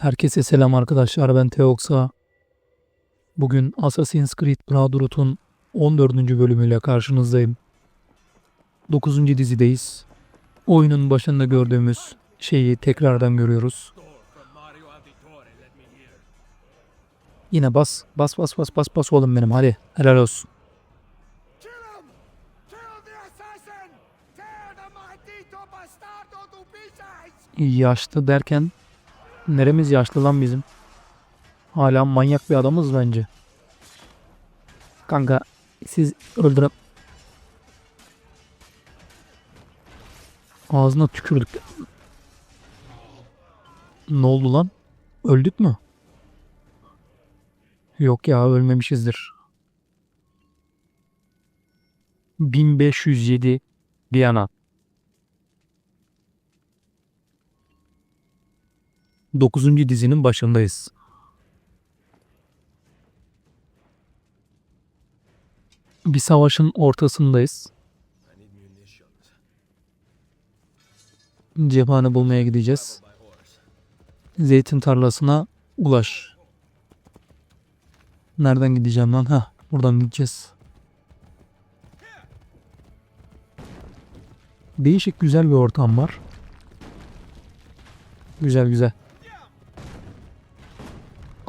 Herkese selam arkadaşlar ben Teoxa. Bugün Assassin's Creed Brotherhood'un 14. bölümüyle karşınızdayım. 9. dizideyiz. Oyunun başında gördüğümüz şeyi tekrardan görüyoruz. Yine bas, bas, bas, bas, bas, bas oğlum benim hadi. Helal olsun. Yaşlı derken neremiz yaşlı lan bizim? Hala manyak bir adamız bence. Kanka siz öldürüp ağzına tükürdük. Ne oldu lan? Öldük mü? Yok ya ölmemişizdir. 1507 Diana. 9. dizinin başındayız. Bir savaşın ortasındayız. Cephane bulmaya gideceğiz. Zeytin tarlasına ulaş. Nereden gideceğim lan? Ha, buradan gideceğiz. Değişik güzel bir ortam var. Güzel güzel.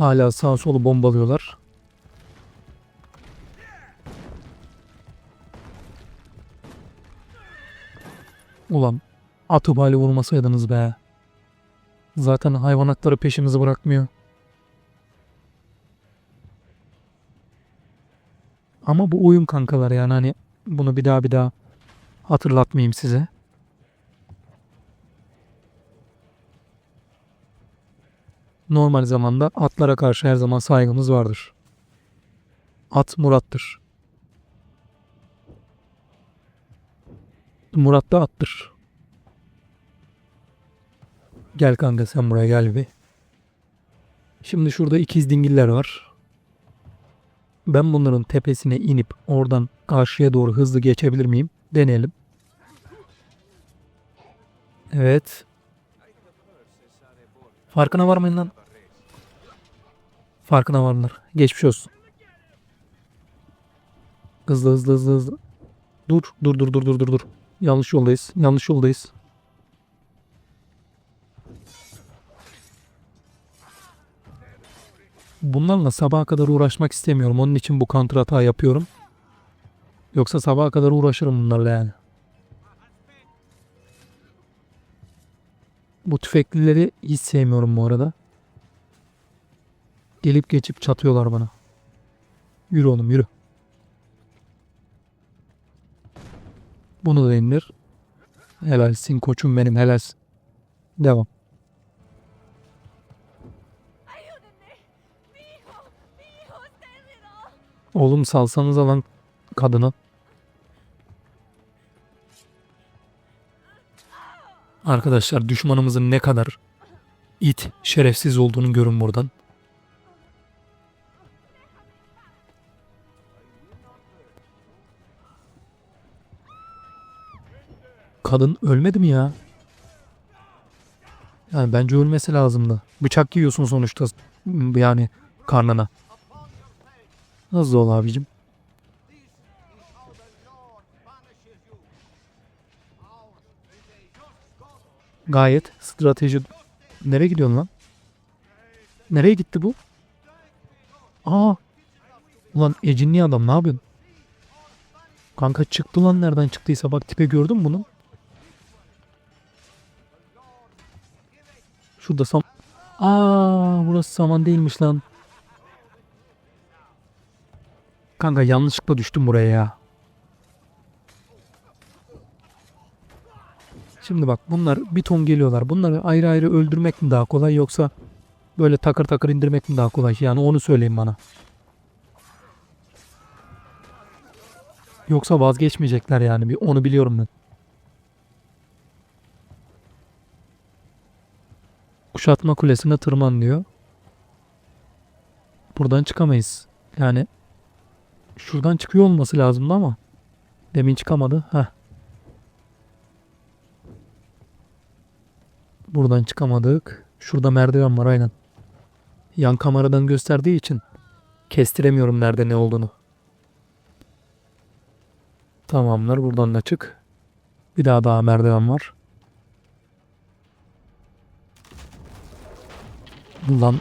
Hala sağ solu bombalıyorlar. Ulan atı bali vurmasaydınız be. Zaten hayvanatları peşimizi bırakmıyor. Ama bu oyun kankalar yani hani bunu bir daha bir daha hatırlatmayayım size. Normal zamanda atlara karşı her zaman saygımız vardır. At Murat'tır. Murat da attır. Gel kanka sen buraya gel bir. Şimdi şurada ikiz dingiller var. Ben bunların tepesine inip oradan karşıya doğru hızlı geçebilir miyim? Deneyelim. Evet. Farkına varmayın lan. Farkına varlar. Geçmiş olsun. Hızlı hızlı hızlı hızlı. Dur dur dur dur dur dur dur. Yanlış yoldayız. Yanlış yoldayız. Bunlarla sabaha kadar uğraşmak istemiyorum. Onun için bu counter hata yapıyorum. Yoksa sabaha kadar uğraşırım bunlarla yani. Bu tüfeklileri hiç sevmiyorum bu arada. Gelip geçip çatıyorlar bana. Yürü oğlum yürü. Bunu da indir. Helalsin koçum benim helalsin. Devam. Oğlum salsanız alan kadını. Arkadaşlar düşmanımızın ne kadar it, şerefsiz olduğunu görün buradan. Kadın ölmedi mi ya? Yani bence ölmesi lazımdı. Bıçak yiyorsun sonuçta yani karnına. Hızlı ol abicim. Gayet strateji... Nereye gidiyorsun lan? Nereye gitti bu? Aa! Ulan ecinli adam ne yapıyorsun? Kanka çıktı lan nereden çıktıysa bak tipe gördün mü bunu? Şurada sam... Aa, burası saman değilmiş lan. Kanka yanlışlıkla düştüm buraya ya. Şimdi bak bunlar bir ton geliyorlar. Bunları ayrı ayrı öldürmek mi daha kolay yoksa böyle takır takır indirmek mi daha kolay? Yani onu söyleyin bana. Yoksa vazgeçmeyecekler yani. Bir onu biliyorum ben. Kuşatma kulesine tırman diyor. Buradan çıkamayız. Yani şuradan çıkıyor olması lazımdı ama demin çıkamadı. Heh. Buradan çıkamadık. Şurada merdiven var aynen. yan kameradan gösterdiği için kestiremiyorum nerede ne olduğunu. Tamamlar buradan da çık. Bir daha daha merdiven var. Lan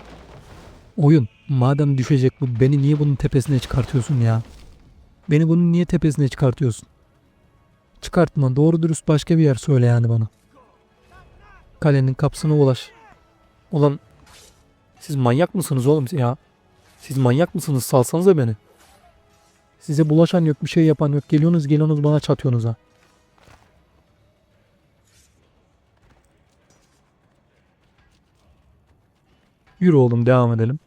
oyun madem düşecek bu beni niye bunun tepesine çıkartıyorsun ya? Beni bunun niye tepesine çıkartıyorsun? Çıkartma doğru dürüst başka bir yer söyle yani bana. Kalenin kapısına ulaş. Ulan siz manyak mısınız oğlum ya? Siz manyak mısınız? Salsanıza beni. Size bulaşan yok, bir şey yapan yok. Geliyorsunuz, geliyorsunuz bana çatıyorsunuz ha. Yürü oğlum devam edelim.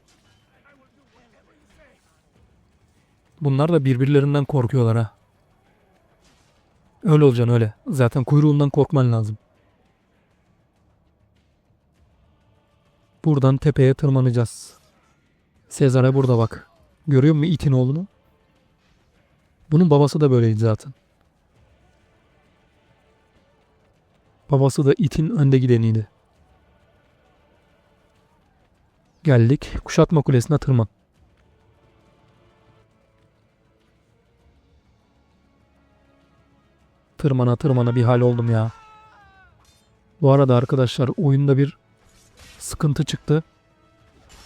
Bunlar da birbirlerinden korkuyorlar ha. Öyle olacaksın öyle. Zaten kuyruğundan korkman lazım. Buradan tepeye tırmanacağız. Sezar'a burada bak. Görüyor musun itin oğlunu? Bunun babası da böyleydi zaten. Babası da itin önde gideniydi. Geldik. Kuşatma kulesine tırman. Tırmana tırmana bir hal oldum ya. Bu arada arkadaşlar oyunda bir sıkıntı çıktı.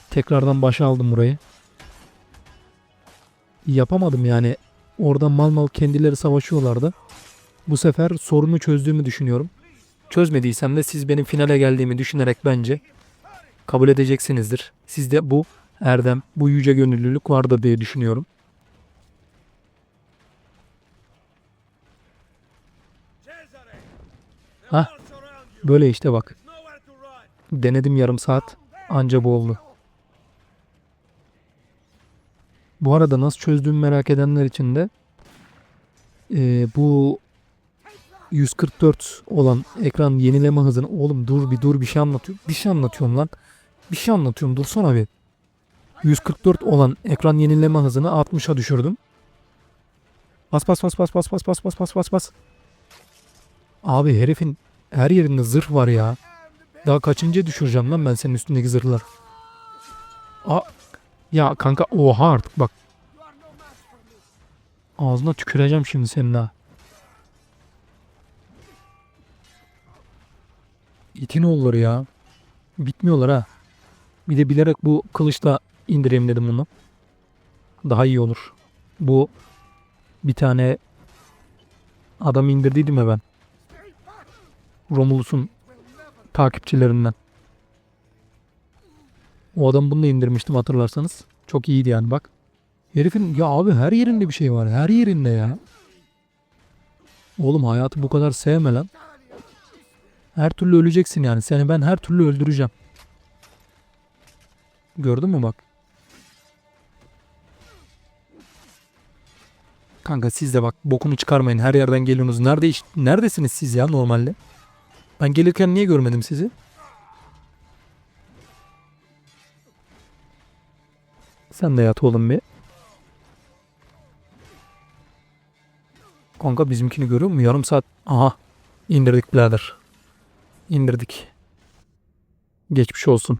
Tekrardan başa aldım burayı. Yapamadım yani. Orada mal mal kendileri savaşıyorlardı. Bu sefer sorunu çözdüğümü düşünüyorum. Çözmediysem de siz benim finale geldiğimi düşünerek bence kabul edeceksinizdir. Sizde bu erdem, bu yüce gönüllülük vardır diye düşünüyorum. You! böyle işte bak. Denedim yarım saat. Anca bu oldu. Bu arada nasıl çözdüğümü merak edenler için de eee, bu 144 olan ekran yenileme hızını oğlum dur bir dur bir şey anlatıyorum. Bir şey anlatıyorum lan. Bir şey anlatıyorum dursana bir. 144 olan ekran yenileme hızını 60'a düşürdüm. Bas bas bas bas bas bas bas bas bas bas bas. Abi herifin her yerinde zırh var ya. Daha kaçıncı düşüreceğim lan ben senin üstündeki zırhlar. Aa, ya kanka oha artık bak. Ağzına tüküreceğim şimdi senin ha. İtin oğulları ya. Bitmiyorlar ha. Bir de bilerek bu kılıçla indireyim dedim bunu. Daha iyi olur. Bu bir tane adam indirdiydim ya ben. Romulus'un takipçilerinden. O adam bunu da indirmiştim hatırlarsanız. Çok iyiydi yani bak. Herifin ya abi her yerinde bir şey var. Her yerinde ya. Oğlum hayatı bu kadar sevme lan. Her türlü öleceksin yani. Seni ben her türlü öldüreceğim. Gördün mü bak. Kanka siz de bak bokunu çıkarmayın. Her yerden geliyorsunuz. Nerede iş, neredesiniz siz ya normalde? Ben gelirken niye görmedim sizi? Sen de yat oğlum bir. Kanka bizimkini görüyor musun? Yarım saat. Aha. indirdik birader. İndirdik. Geçmiş olsun.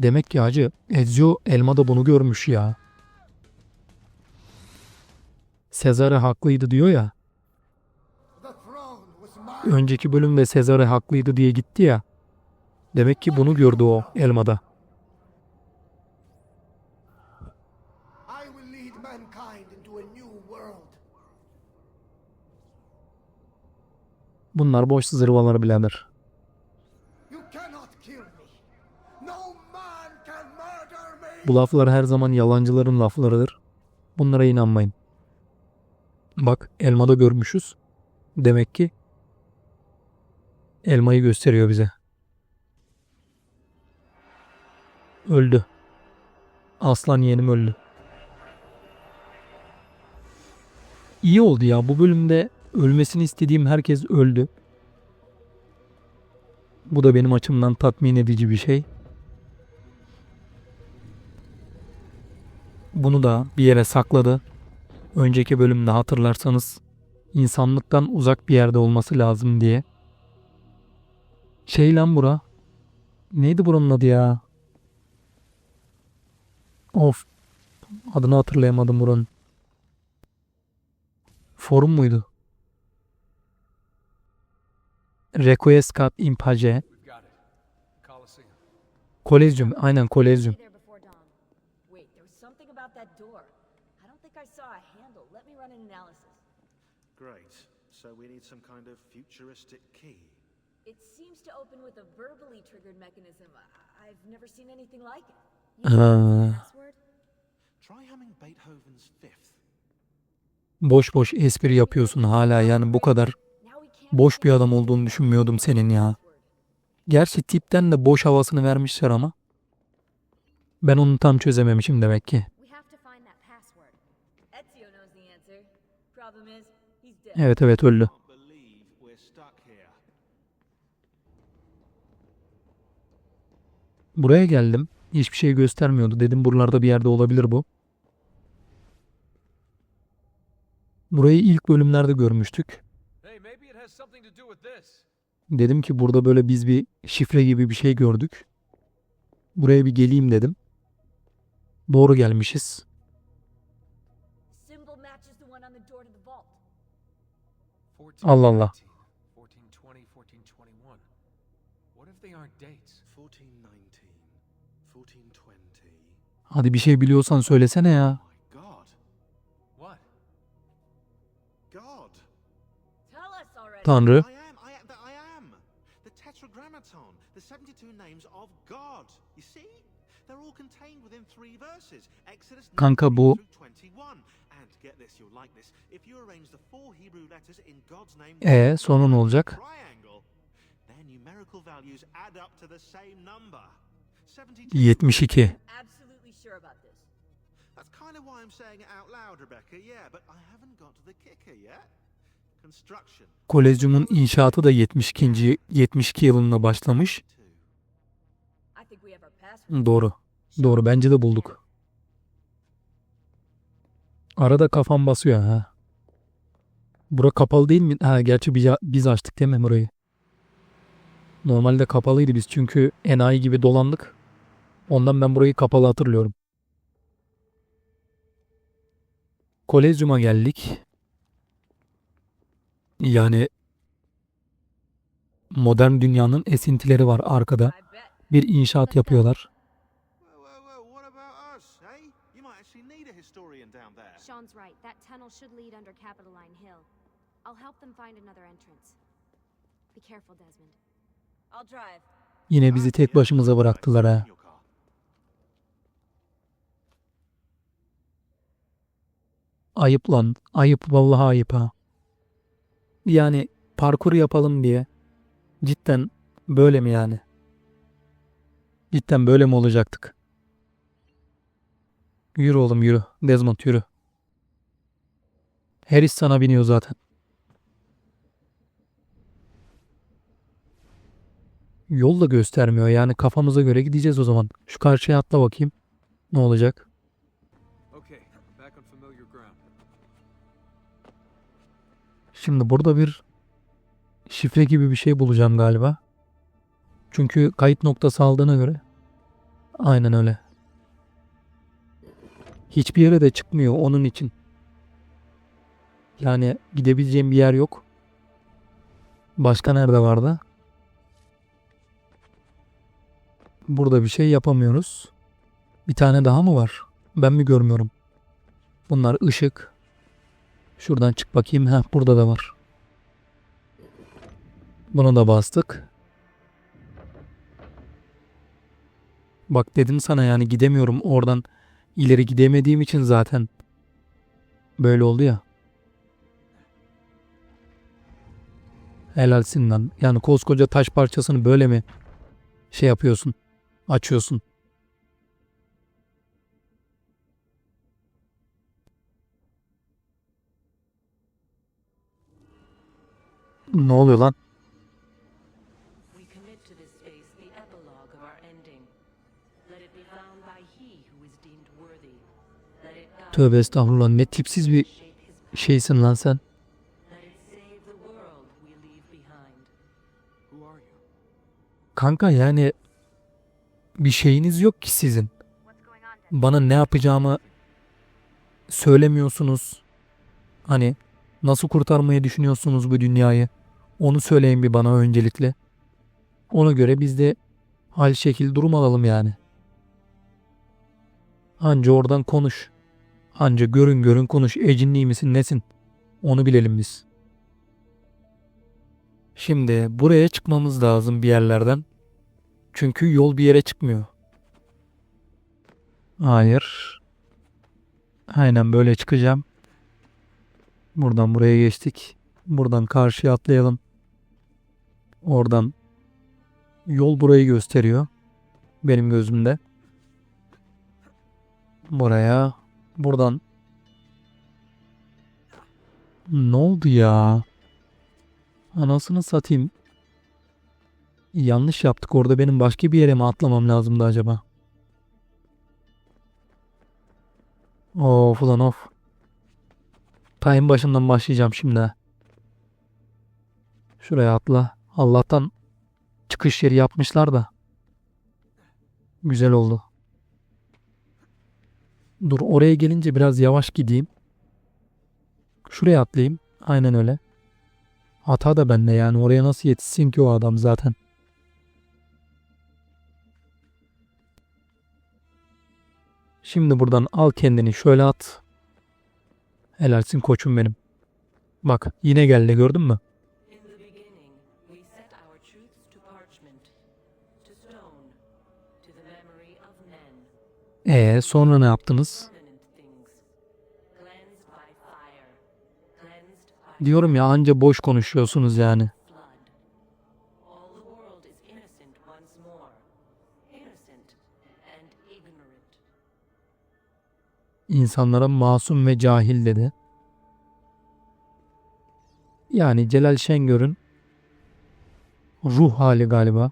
Demek ki hacı Ezio elmada bunu görmüş ya. Sezare haklıydı diyor ya. Önceki bölümde Sezare haklıydı diye gitti ya. Demek ki bunu gördü o elmada. Bunlar boş zırvaları birader. Bu laflar her zaman yalancıların laflarıdır. Bunlara inanmayın. Bak elmada görmüşüz. Demek ki elmayı gösteriyor bize. Öldü. Aslan yeğenim öldü. İyi oldu ya. Bu bölümde ölmesini istediğim herkes öldü. Bu da benim açımdan tatmin edici bir şey. Bunu da bir yere sakladı. Önceki bölümde hatırlarsanız insanlıktan uzak bir yerde olması lazım diye. Şey lan bura. Neydi buranın adı ya? Of. Adını hatırlayamadım buranın. Forum muydu? Requiescat in Pace. Kolezyum. Aynen kolezyum. An analysis. Great. So we need some kind of futuristic key. It seems to open with a verbally triggered mechanism. I've never seen anything like it. Uh. Try humming Beethoven's Fifth. Boş boş espri yapıyorsun hala yani bu kadar boş bir adam olduğunu düşünmüyordum senin ya. Gerçi tipten de boş havasını vermişler ama. Ben onu tam çözememişim demek ki. We have to find that password. Ezio knows the answer. Problem is, he's dead. Evet evet öldü. Buraya geldim. Hiçbir şey göstermiyordu. Dedim buralarda bir yerde olabilir bu. Burayı ilk bölümlerde görmüştük. Dedim ki burada böyle biz bir şifre gibi bir şey gördük. Buraya bir geleyim dedim. Doğru gelmişiz. 1419, 1420. Hadi bir şey biliyorsan söylesene ya. Tanrı. I am, I am, I am. The Tetragrammaton, the 72 names of God. You see? They're all contained within three verses. Exodus Kanka 19 bu- E sonu ne olacak? triangle, their numerical values add up to the same number. 72. 72. Absolutely sure about this. That's kind of why I'm saying it out loud, Rebecca. Yeah, but I haven't got to the kicker yet. Construction. Kolezyumun inşaatı da 72. 72 yılında başlamış. Doğru. Doğru bence de bulduk. Arada kafam basıyor ha. Bura kapalı değil mi? Ha gerçi biz, açtık değil mi burayı? Normalde kapalıydı biz çünkü enayi gibi dolandık. Ondan ben burayı kapalı hatırlıyorum. Kolezyuma geldik. Yani modern dünyanın esintileri var arkada. Bir inşaat yapıyorlar. Sean's right. That tunnel should lead under Capitoline Hill. I'll help them find another entrance. Be careful, Desmond. I'll drive. Yine bizi tek başımıza bıraktılar ha. Ayıp lan. Ayıp vallahi ayıp ha. Yani parkur yapalım diye. Cidden böyle mi yani? Cidden böyle mi olacaktık? Yürü oğlum yürü. Desmond yürü. Harris sana biniyor zaten. Yol da göstermiyor yani kafamıza göre gideceğiz o zaman. Şu karşıya atla bakayım. Ne olacak? Şimdi burada bir şifre gibi bir şey bulacağım galiba. Çünkü kayıt noktası aldığına göre. Aynen öyle. Hiçbir yere de çıkmıyor onun için. Yani gidebileceğim bir yer yok. Başka nerede vardı? Burada bir şey yapamıyoruz. Bir tane daha mı var? Ben mi görmüyorum? Bunlar ışık. Şuradan çık bakayım. Heh, burada da var. Bunu da bastık. Bak dedim sana yani gidemiyorum oradan ileri gidemediğim için zaten böyle oldu ya. Helalsin lan. Yani koskoca taş parçasını böyle mi şey yapıyorsun? Açıyorsun. Ne oluyor lan? Tövbe estağfurullah ne tipsiz bir şeysin lan sen. Kanka yani bir şeyiniz yok ki sizin. Bana ne yapacağımı söylemiyorsunuz. Hani nasıl kurtarmayı düşünüyorsunuz bu dünyayı? Onu söyleyin bir bana öncelikle. Ona göre biz de hal şekil durum alalım yani. Anca oradan konuş. Anca görün görün konuş. Ecinli misin nesin? Onu bilelim biz. Şimdi buraya çıkmamız lazım bir yerlerden. Çünkü yol bir yere çıkmıyor. Hayır. Aynen böyle çıkacağım. Buradan buraya geçtik. Buradan karşıya atlayalım. Oradan yol burayı gösteriyor. Benim gözümde. Buraya. Buradan. Ne oldu ya? Anasını satayım. Yanlış yaptık orada. Benim başka bir yere mi atlamam lazımdı acaba? Of ulan of. Time başından başlayacağım şimdi. Şuraya atla. Allah'tan çıkış yeri yapmışlar da. Güzel oldu. Dur oraya gelince biraz yavaş gideyim. Şuraya atlayayım. Aynen öyle. Hata da bende yani oraya nasıl yetişsin ki o adam zaten. Şimdi buradan al kendini şöyle at. Helalsin koçum benim. Bak yine geldi gördün mü? Ee sonra ne yaptınız? Diyorum ya anca boş konuşuyorsunuz yani. İnsanlara masum ve cahil dedi. Yani Celal Şengör'ün ruh hali galiba.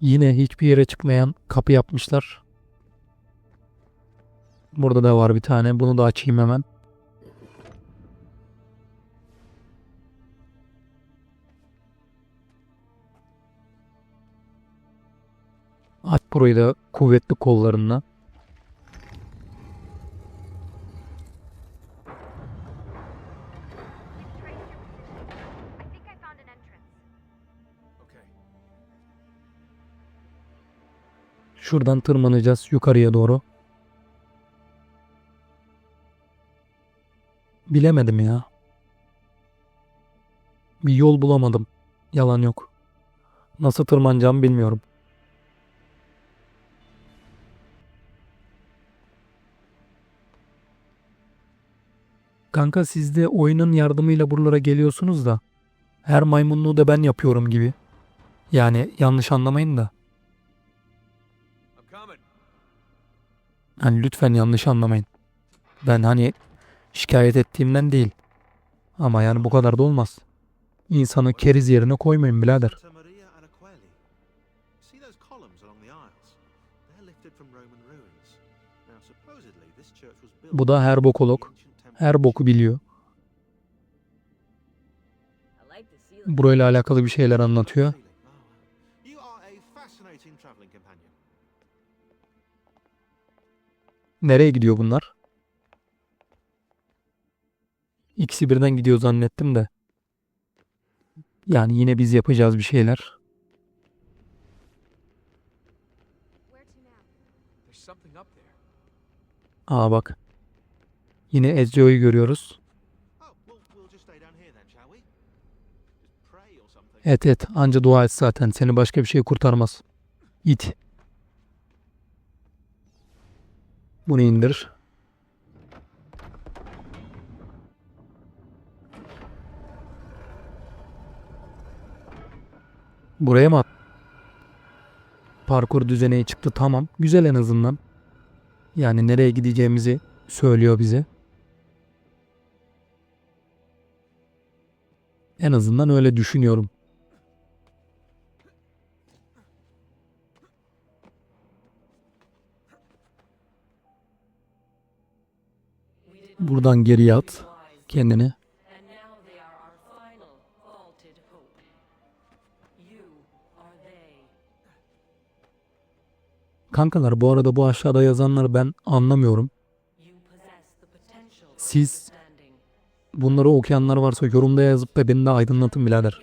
Yine hiçbir yere çıkmayan kapı yapmışlar. Burada da var bir tane. Bunu da açayım hemen. Burayı da kuvvetli kollarınla. Şuradan tırmanacağız yukarıya doğru. Bilemedim ya. Bir yol bulamadım. Yalan yok. Nasıl tırmanacağımı bilmiyorum. Kanka siz de oyunun yardımıyla buralara geliyorsunuz da her maymunluğu da ben yapıyorum gibi. Yani yanlış anlamayın da. Hani lütfen yanlış anlamayın. Ben hani şikayet ettiğimden değil. Ama yani bu kadar da olmaz. İnsanı keriz yerine koymayın birader. Bu da her Her boku biliyor. Burayla alakalı bir şeyler anlatıyor. Nereye gidiyor bunlar? İkisi birden gidiyor zannettim de. Yani yine biz yapacağız bir şeyler. Aa bak. Yine Ezio'yu görüyoruz. Evet evet anca dua et zaten seni başka bir şey kurtarmaz. Git. Bunu indir. Buraya mı at? Parkur düzeneye çıktı tamam. Güzel en azından. Yani nereye gideceğimizi söylüyor bize. En azından öyle düşünüyorum. Buradan geriye at kendini. Kankalar bu arada bu aşağıda yazanları ben anlamıyorum. Siz. Bunları okuyanlar varsa yorumda yazıp ve beni de aydınlatın birader.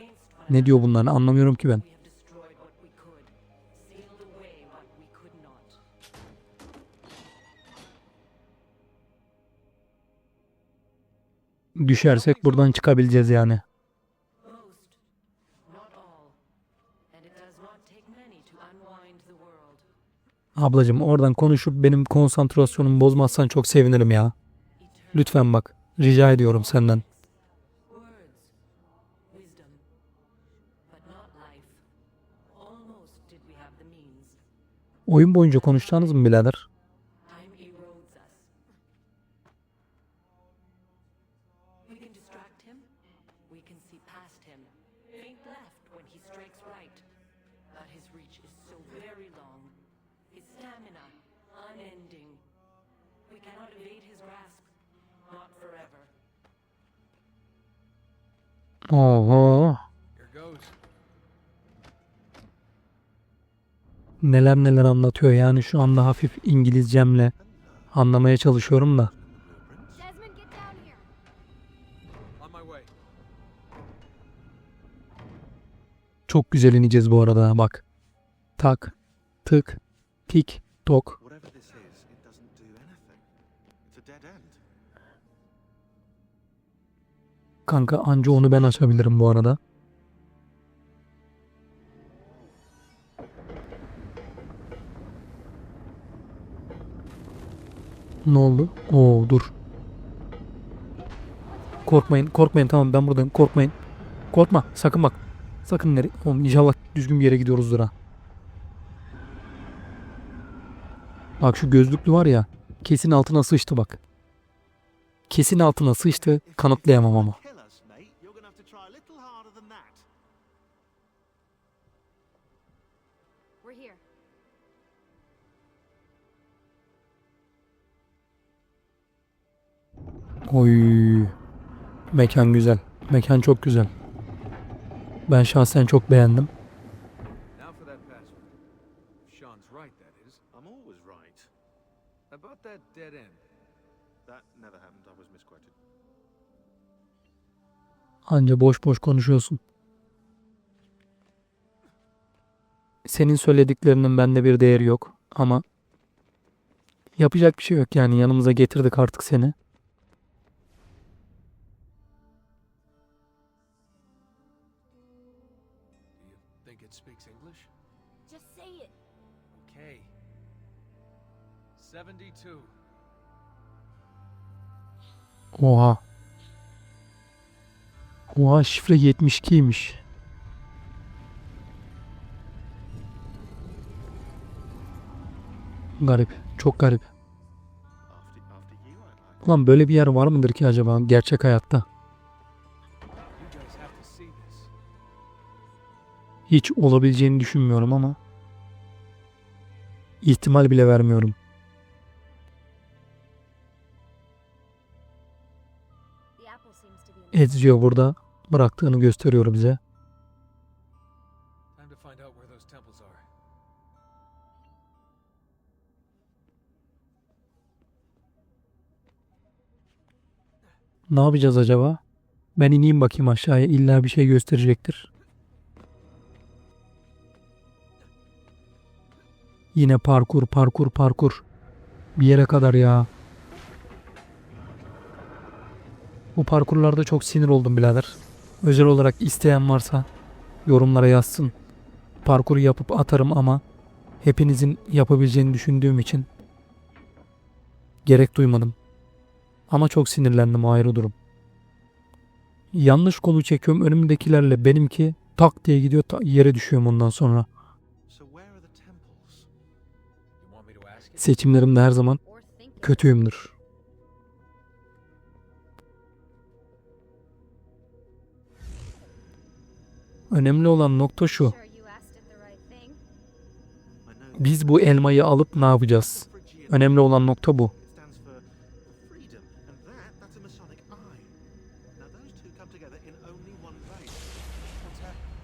Ne diyor bunlar anlamıyorum ki ben. Düşersek buradan çıkabileceğiz yani. Ablacım oradan konuşup benim konsantrasyonumu bozmazsan çok sevinirim ya. Lütfen bak. Rica ediyorum senden. Oyun boyunca konuşacağınız mı birader? Oho. Neler neler anlatıyor yani şu anda hafif İngilizcemle anlamaya çalışıyorum da. Çok güzel ineceğiz bu arada bak. Tak, tık, tik, tok. Whatever this is, it doesn't do anything. It's a dead end. Kanka anca onu ben açabilirim bu arada. Ne oldu? Oo dur. Korkmayın, korkmayın tamam ben buradayım. Korkmayın. Korkma, sakın bak. Sakın nereye? Oğlum inşallah düzgün bir yere gidiyoruzdur ha. Bak şu gözlüklü var ya. Kesin altına sıçtı bak. Kesin altına sıçtı. Kanıtlayamam ama. Oy. Mekan güzel. Mekan çok güzel. Ben şahsen çok beğendim. Now for that password. Sean's right, that is. I'm always right. About that dead end. That never happened. I was misquoted. Anca boş boş konuşuyorsun. Senin söylediklerinin bende bir değeri yok ama yapacak bir şey yok yani yanımıza getirdik artık seni. Oha. Oha şifre 72'ymiş. Garip. Çok garip. Ulan böyle bir yer var mıdır ki acaba gerçek hayatta? Hiç olabileceğini düşünmüyorum ama ihtimal bile vermiyorum. Ezio burada bıraktığını gösteriyor bize. Ne yapacağız acaba? Ben ineyim bakayım aşağıya. İlla bir şey gösterecektir. Yine parkur, parkur, parkur. Bir yere kadar ya. Bu parkurlarda çok sinir oldum birader. Özel olarak isteyen varsa yorumlara yazsın. Parkuru yapıp atarım ama hepinizin yapabileceğini düşündüğüm için gerek duymadım. Ama çok sinirlendim ayrı durum. Yanlış kolu çekiyorum önümdekilerle benimki tak diye gidiyor yere düşüyorum ondan sonra. Seçimlerimde her zaman kötüyümdür. Önemli olan nokta şu. Biz bu elmayı alıp ne yapacağız? Önemli olan nokta bu. It stands for freedom, and that, that's a Masonic eye. Now those two come together in only one place. What's happening?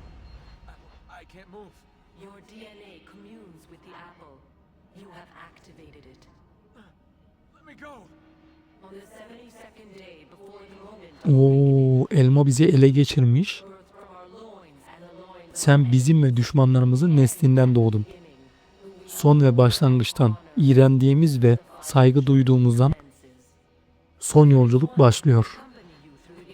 I, I can't move. Your DNA communes with the apple. You have activated it. Let me go. On the 72nd day before the moment Oo, elma bizi ele geçirmiş. Sen bizim ve düşmanlarımızın neslinden doğdun. Son ve başlangıçtan iğrendiğimiz ve saygı duyduğumuzdan son yolculuk başlıyor. Accompany you through the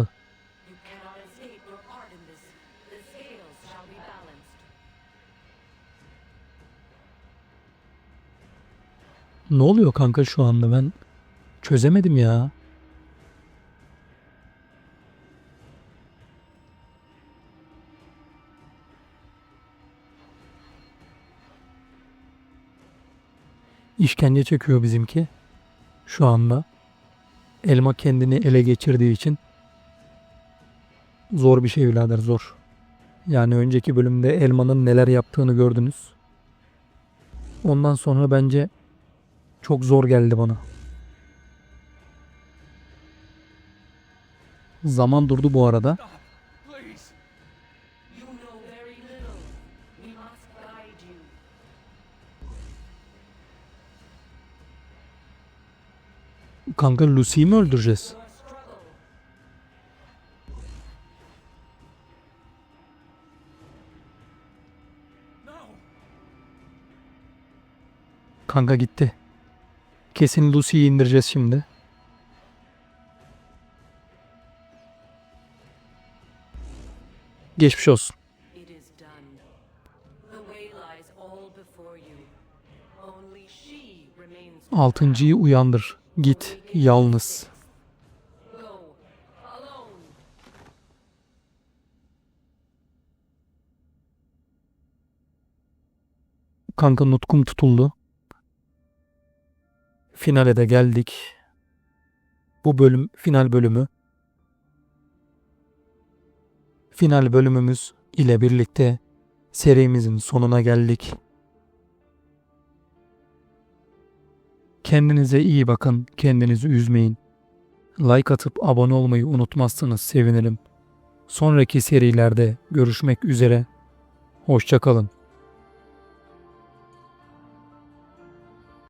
gate. Ne oluyor kanka şu anda ben çözemedim ya. İşkence çekiyor bizimki. Şu anda. Elma kendini ele geçirdiği için zor bir şey birader zor. Yani önceki bölümde elmanın neler yaptığını gördünüz. Ondan sonra bence çok zor geldi bana. Zaman durdu bu arada. Kanka Lucy'yi mi öldüreceğiz? Kanka gitti. Kesin Lucy'yi indireceğiz şimdi. Geçmiş olsun. Altıncıyı uyandır. Git yalnız. Kanka nutkum tutuldu. Finale de geldik. Bu bölüm final bölümü. Final bölümümüz ile birlikte serimizin sonuna geldik. Kendinize iyi bakın, kendinizi üzmeyin. Like atıp abone olmayı unutmazsanız sevinirim. Sonraki serilerde görüşmek üzere. Hoşçakalın.